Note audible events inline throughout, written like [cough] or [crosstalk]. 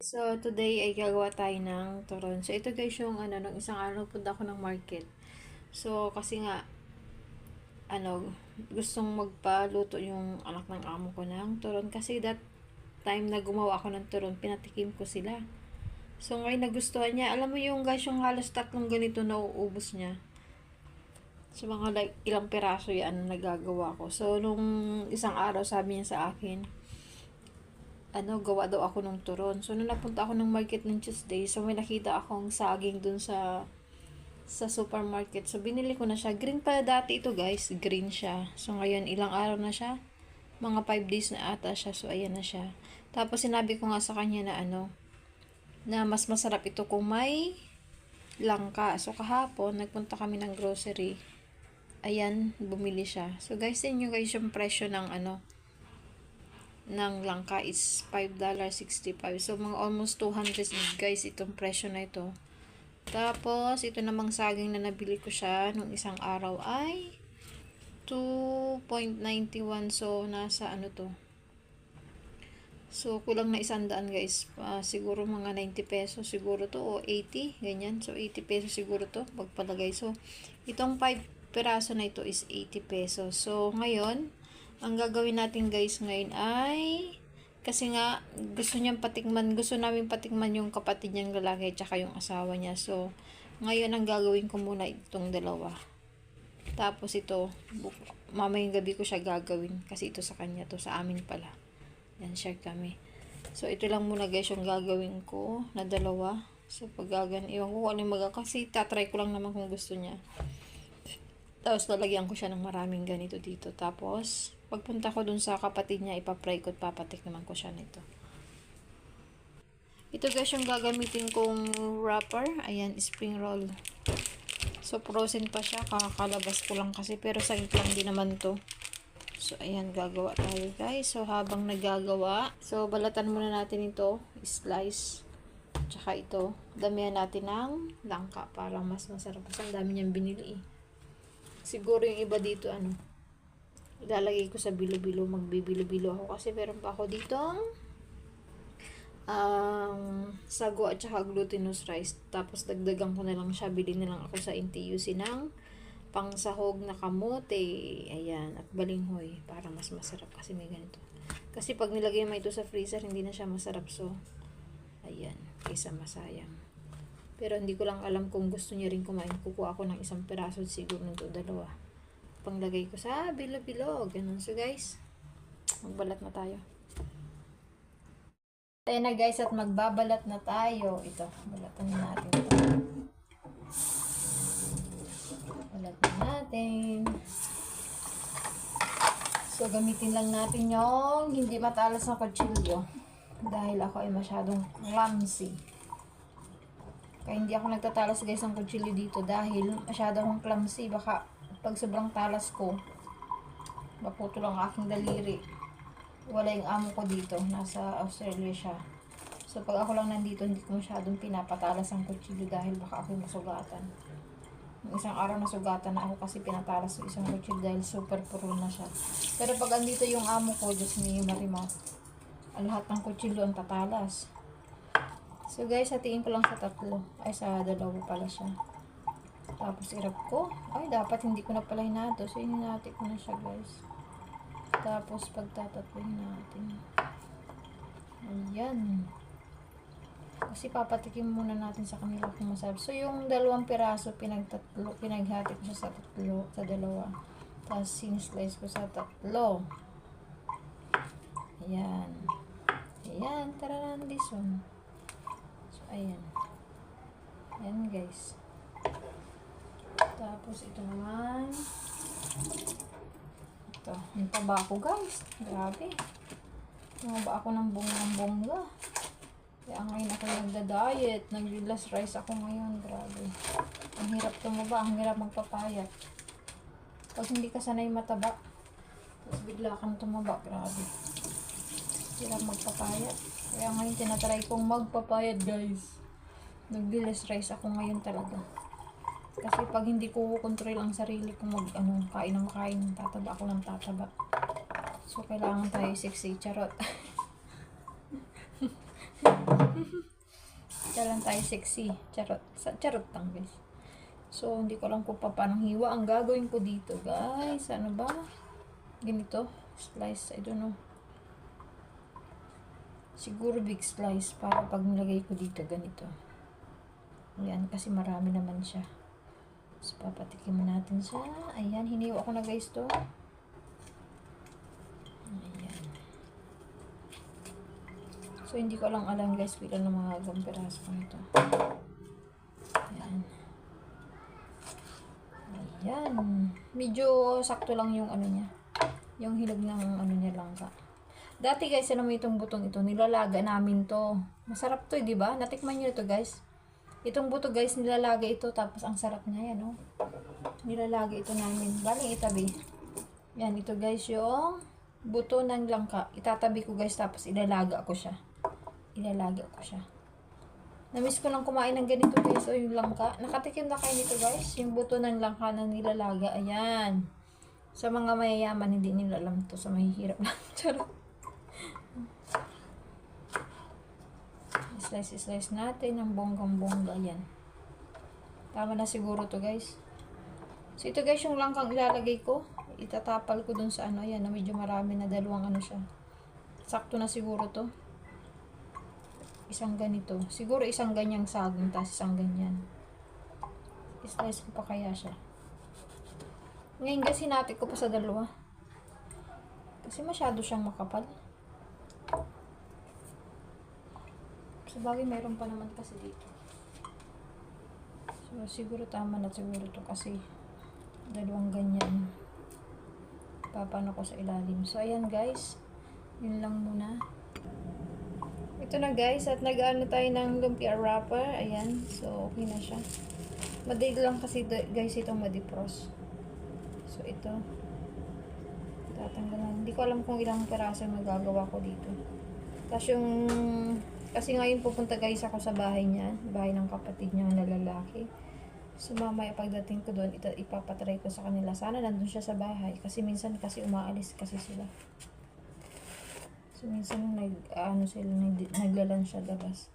So, today ay gagawa tayo ng turon. So, ito guys yung ano, nung isang araw punta ako ng market. So, kasi nga, ano, gustong magpaluto yung anak ng amo ko ng turon. Kasi that time na gumawa ako ng turon, pinatikim ko sila. So, ngayon nagustuhan niya. Alam mo yung guys, yung halos tatlong ganito na uubos niya. So, mga like, ilang peraso yan na nagagawa ko. So, nung isang araw, sabi niya sa akin, ano, gawa daw ako ng turon. So, nung napunta ako ng market ng Tuesday, so may nakita akong saging dun sa sa supermarket. So, binili ko na siya. Green pala dati ito, guys. Green siya. So, ngayon, ilang araw na siya. Mga 5 days na ata siya. So, ayan na siya. Tapos, sinabi ko nga sa kanya na ano, na mas masarap ito kung may langka. So, kahapon, nagpunta kami ng grocery. Ayan, bumili siya. So, guys, yung guys yung presyo ng ano, ng langka is $5.65. So, mga almost 200 guys itong presyo na ito. Tapos, ito namang saging na nabili ko siya nung isang araw ay 2.91. So, nasa ano to. So, kulang na isang daan guys. Ah, siguro mga 90 pesos siguro to o 80, ganyan. So, 80 pesos siguro to pagpalagay. So, itong 5 peraso na ito is 80 pesos. So, ngayon, ang gagawin natin guys ngayon ay kasi nga gusto niyang patikman, gusto namin patikman yung kapatid niyang lalaki at yung asawa niya. So, ngayon ang gagawin ko muna itong dalawa. Tapos ito, mamayang gabi ko siya gagawin kasi ito sa kanya to, sa amin pala. Yan, share kami. So, ito lang muna guys yung gagawin ko na dalawa. So, pag gagan, iwan ko kung ano yung mag- kasi tatry ko lang naman kung gusto niya. Tapos, lalagyan ko siya ng maraming ganito dito. Tapos, pagpunta ko dun sa kapatid niya, ipapray ko at papatik naman ko siya nito. Ito guys yung gagamitin kong wrapper. Ayan, spring roll. So, frozen pa siya. Kakakalabas ko lang kasi. Pero saglit lang din naman to. So, ayan, gagawa tayo guys. So, habang nagagawa, so, balatan muna natin ito. Slice. Tsaka ito. Damihan natin ng langka para mas masarap. Kasi ang dami niyang binili eh. Siguro yung iba dito, ano, ilalagay ko sa bilo-bilo. Magbibilo-bilo ako. Kasi meron pa ako ditong um, sago at saka glutinous rice. Tapos dagdagan ko na lang siya. Bili na lang ako sa NTUC ng pangsahog na kamote. Ayan. At balinghoy. Para mas masarap kasi may ganito. Kasi pag nilagay mo ito sa freezer, hindi na siya masarap. So, ayan. Kaysa masayang. Pero hindi ko lang alam kung gusto niya rin kumain. Kukuha ako ng isang peraso siguro nito dalawa. Panglagay ko sa bilo-bilo. Ganun. So guys, magbalat na tayo. Ayan na guys at magbabalat na tayo. Ito, balatan na natin ito. Balat na natin. So, gamitin lang natin yung hindi matalas na kutsilyo. Dahil ako ay masyadong clumsy. Kaya hindi ako nagtatalas guys ng kutsilyo dito dahil masyado akong clumsy. Baka pag sobrang talas ko, maputo lang aking daliri. Wala yung amo ko dito. Nasa Australia siya. So pag ako lang nandito, hindi ko masyadong pinapatalas ang kutsilyo dahil baka ako masugatan. Yung isang araw nasugatan na ako kasi pinatalas yung isang kutsilyo dahil super puro na siya. Pero pag andito yung amo ko, Diyos niyo, Marima, ang lahat ng kutsilyo ang tatalas. So guys, hatiin ko lang sa tatlo. Ay, sa dalawa pala siya. Tapos irap ko. Ay, dapat hindi ko na pala hinato. So, hinati ko na siya guys. Tapos pagtatatlohin natin. Ayan. Kasi papatikim muna natin sa kanila kung masarap. So, yung dalawang piraso, pinagtatlo, pinaghati ko siya sa tatlo, sa dalawa. Tapos, sinislice ko sa tatlo. Ayan. Ayan, tara na this one. So, ayan. Ayan, guys. Tapos, ito naman. Ito. Yung taba ako, guys. Grabe. Tumaba ako ng bonggang-bongga. Kaya ngayon ako nagda-diet. Nag-last rice ako ngayon. Grabe. Ang hirap tumaba. Ang hirap magpapayat. Pag hindi ka sanay mataba, tapos bigla kang tumaba. Grabe. Hirap magpapayat. Kaya ngayon tinatry kong magpapayat guys. Nag-last rice ako ngayon talaga. Kasi pag hindi ko control ang sarili ko mag ano, kain ng kain, tataba ako ng tataba. So, kailangan tayo sexy. Charot. [laughs] Kailan tayo sexy. Charot. Charot lang guys. So, hindi ko alam kung pa- paano hiwa. Ang gagawin ko dito guys. Ano ba? Ganito. Slice. I don't know. Siguro big slice para pag nilagay ko dito ganito. Ayan, kasi marami naman siya. So, papatikim natin siya. Ayan, hiniwa ko na guys to. Ayan. So, hindi ko lang alam guys kung ilan ang mga hanggang piraso ko nito. Ayan. Ayan. Medyo sakto lang yung ano niya. Yung hinog ng ano niya langka. Dati guys, alam mo itong butong ito, nilalaga namin to. Masarap to, eh, di ba? Natikman niyo ito guys. Itong buto guys, nilalaga ito, tapos ang sarap niya yan, oh. Nilalaga ito namin. Baling itabi. Yan, ito guys yung buto ng langka. Itatabi ko guys, tapos ilalaga ko siya. Ilalaga ko siya. Namiss ko lang kumain ng ganito guys, o yung langka. Nakatikim na kayo nito guys, yung buto ng langka na nilalaga. Ayan. Sa mga mayayaman, hindi nila alam to. Sa mahihirap lang. [laughs] Charot. Slice, slice natin ng bonggang-bongga yan. Tama na siguro to guys. So ito guys yung langkang ilalagay ko. Itatapal ko dun sa ano yan na medyo marami na dalawang ano siya. Sakto na siguro to. Isang ganito. Siguro isang ganyang saging tapos isang ganyan. Slice ko pa kaya siya. Ngayon guys hinati ko pa sa dalawa. Kasi masyado siyang makapal. Sa bagay, meron pa naman kasi dito. So, siguro tama na siguro to kasi dalawang ganyan. Papano ko sa ilalim. So, ayan guys. Yun lang muna. Ito na guys. At nag-ano tayo ng lumpia wrapper. Ayan. So, okay na siya. Madali lang kasi guys itong madipros. So, ito. Tatanggalan. Hindi ko alam kung ilang peraso magagawa ko dito. Tapos yung kasi ngayon pupunta guys ako sa bahay niya, bahay ng kapatid niya na lalaki. So mamaya pagdating ko doon, ipapatry ko sa kanila. Sana nandun siya sa bahay kasi minsan kasi umaalis kasi sila. So minsan nag ano sila nag, naglalan siya labas.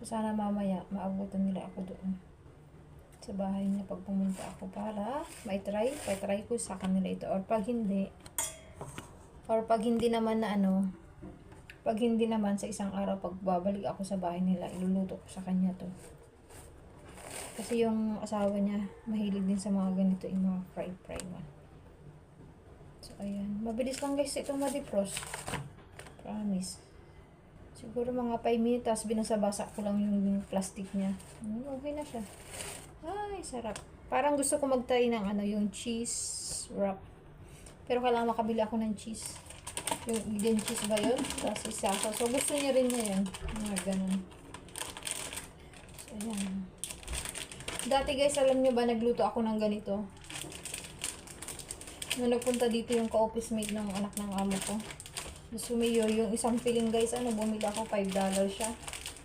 So sana mamaya maabutan nila ako doon sa bahay niya pag pumunta ako para may try, may try ko sa kanila ito or pag hindi or pag hindi naman na ano pag hindi naman sa isang araw, pag babalik ako sa bahay nila, iluluto ko sa kanya to. Kasi yung asawa niya, mahilig din sa mga ganito, yung mga fried-fried. So, ayan. Mabilis lang guys itong madipros. Promise. Siguro mga 5 minutes, binasabasa ko lang yung, plastic niya. Hmm, okay na siya. Ay, sarap. Parang gusto ko magtry ng ano, yung cheese wrap. Pero kailangan makabili ako ng cheese. Yung vegan cheese ba yun? Tapos isasa. So, gusto niya rin niya yan. Mga ganun. So, ayan. Dati guys, alam niyo ba, nagluto ako ng ganito. Nung nagpunta dito yung ka-office mate ng anak ng amo ko. Sumiyo yung isang piling guys, ano, bumili ako, 5 dollar siya.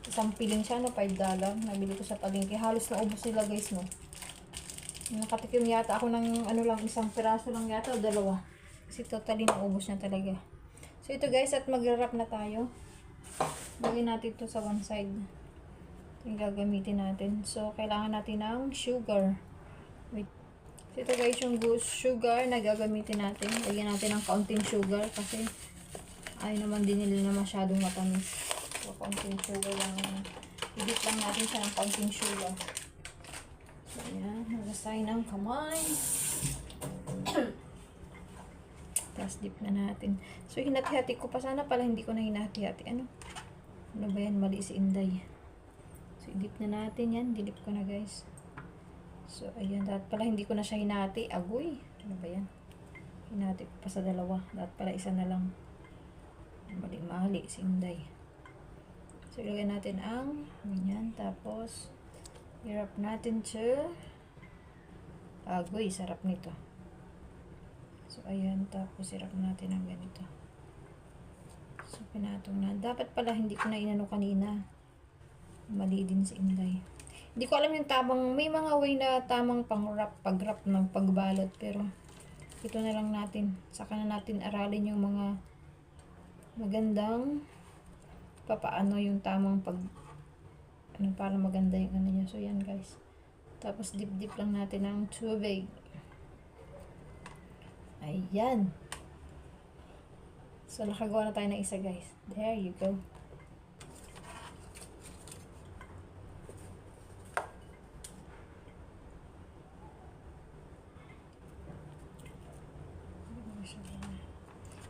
Isang piling siya, no, 5 dollar. Nabili ko sa palengke. Halos naubos sila guys, no. Nakatikim yata ako ng, ano lang, isang piraso lang yata, dalawa. Kasi totally naubos niya talaga. So, ito guys, at mag-wrap na tayo. Lagyan natin ito sa one side. Ito yung gagamitin natin. So, kailangan natin ng sugar. Wait. So, ito guys, yung sugar na gagamitin natin. Lagyan natin ng kaunting sugar kasi ay naman din nila na masyadong matamis. So, kaunting sugar lang. Ibit lang natin siya ng kaunting sugar. So, ayan. Nagasay ng kamay. Tapos dip na natin. So, hinati-hati ko pa. Sana pala hindi ko na hinati-hati. Ano? Ano ba yan? Mali si Inday. So, dip na natin yan. Dilip ko na guys. So, ayan. Dapat pala hindi ko na siya hinati. Agoy. Ano ba yan? Hinati ko pa sa dalawa. Dapat pala isa na lang. Mali, mali si Inday. So, ilagay natin ang ganyan. Tapos, hirap natin siya. Agoy, sarap nito. So, ayan. Tapos, hirap natin ang ganito. So, pinatong na. Dapat pala hindi ko na inano kanina. Mali din si Inday. Hindi ko alam yung tamang, may mga way na tamang pang-wrap, pag-wrap ng pagbalot. Pero, ito na lang natin. Saka na natin aralin yung mga magandang papaano yung tamang pag ano, para maganda yung ano niya. So, yan guys. Tapos, dip-dip lang natin ng tubig. Ayan. So, nakagawa na tayo ng isa guys. There you go.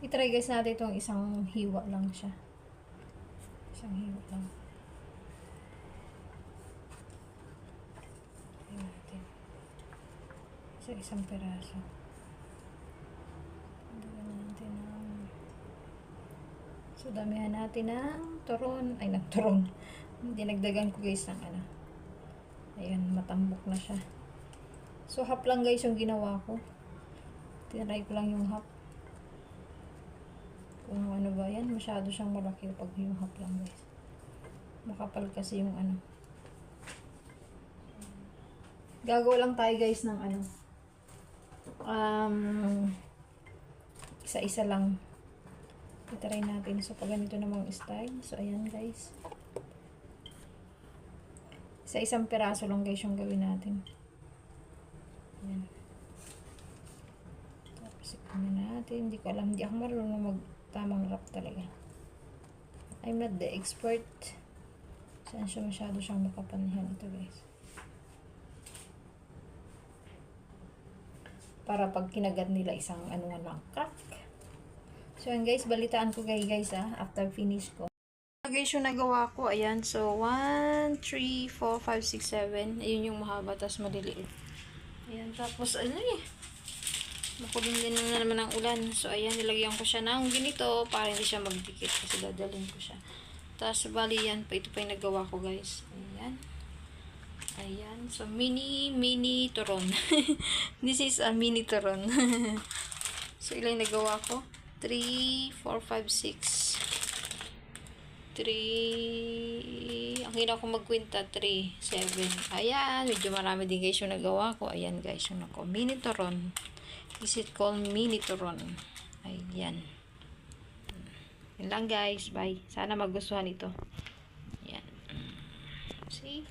I-try guys natin itong isang hiwa lang siya. Isang hiwa lang. Try natin. Sa isang peraso. Dagdagan natin ng... So, damihan natin ng turon. Ay, ng turon. Dinagdagan ko guys ng ano. Ayan, matambok na siya. So, half lang guys yung ginawa ko. Tinry ko lang yung half. Kung ano ba yan, masyado siyang malaki pag yung half lang guys. Makapal kasi yung ano. Gagawa lang tayo guys ng ano. Um, isa-isa lang. Itry natin. So, pag ganito namang style. So, ayan guys. Sa isang piraso lang guys yung gawin natin. Ayan. Tapos, ano natin. Hindi ko alam. Hindi ako marunong mag tamang wrap talaga. I'm not the expert. Saan siya masyado siyang makapanihan ito guys. Para pag kinagat nila isang ano lang, crack. So yan guys, balitaan ko kay guys ah, after finish ko. Guys, yung nagawa ko, ayan. So, 1, 3, 4, 5, 6, 7. Ayun yung mahaba, tapos maliliit. Ayan, tapos ano eh. Makulim din na naman ang ulan. So, ayan, nilagyan ko siya ng ganito para hindi siya magdikit kasi dadalhin ko siya. Tapos, bali yan. Ito pa yung nagawa ko, guys. Ayan. Ayan. So, mini, mini turon. [laughs] This is a mini turon. [laughs] so, ilang nagawa ko? 3, 4, 5, 6. 3 ang hina ko magkwinta 3, 7 ayan, medyo marami din guys yung nagawa ko. Ayan guys, yung ako mini turon is it called mini turon ayan. Yun lang guys, bye. Sana magustuhan ito. Ayan. See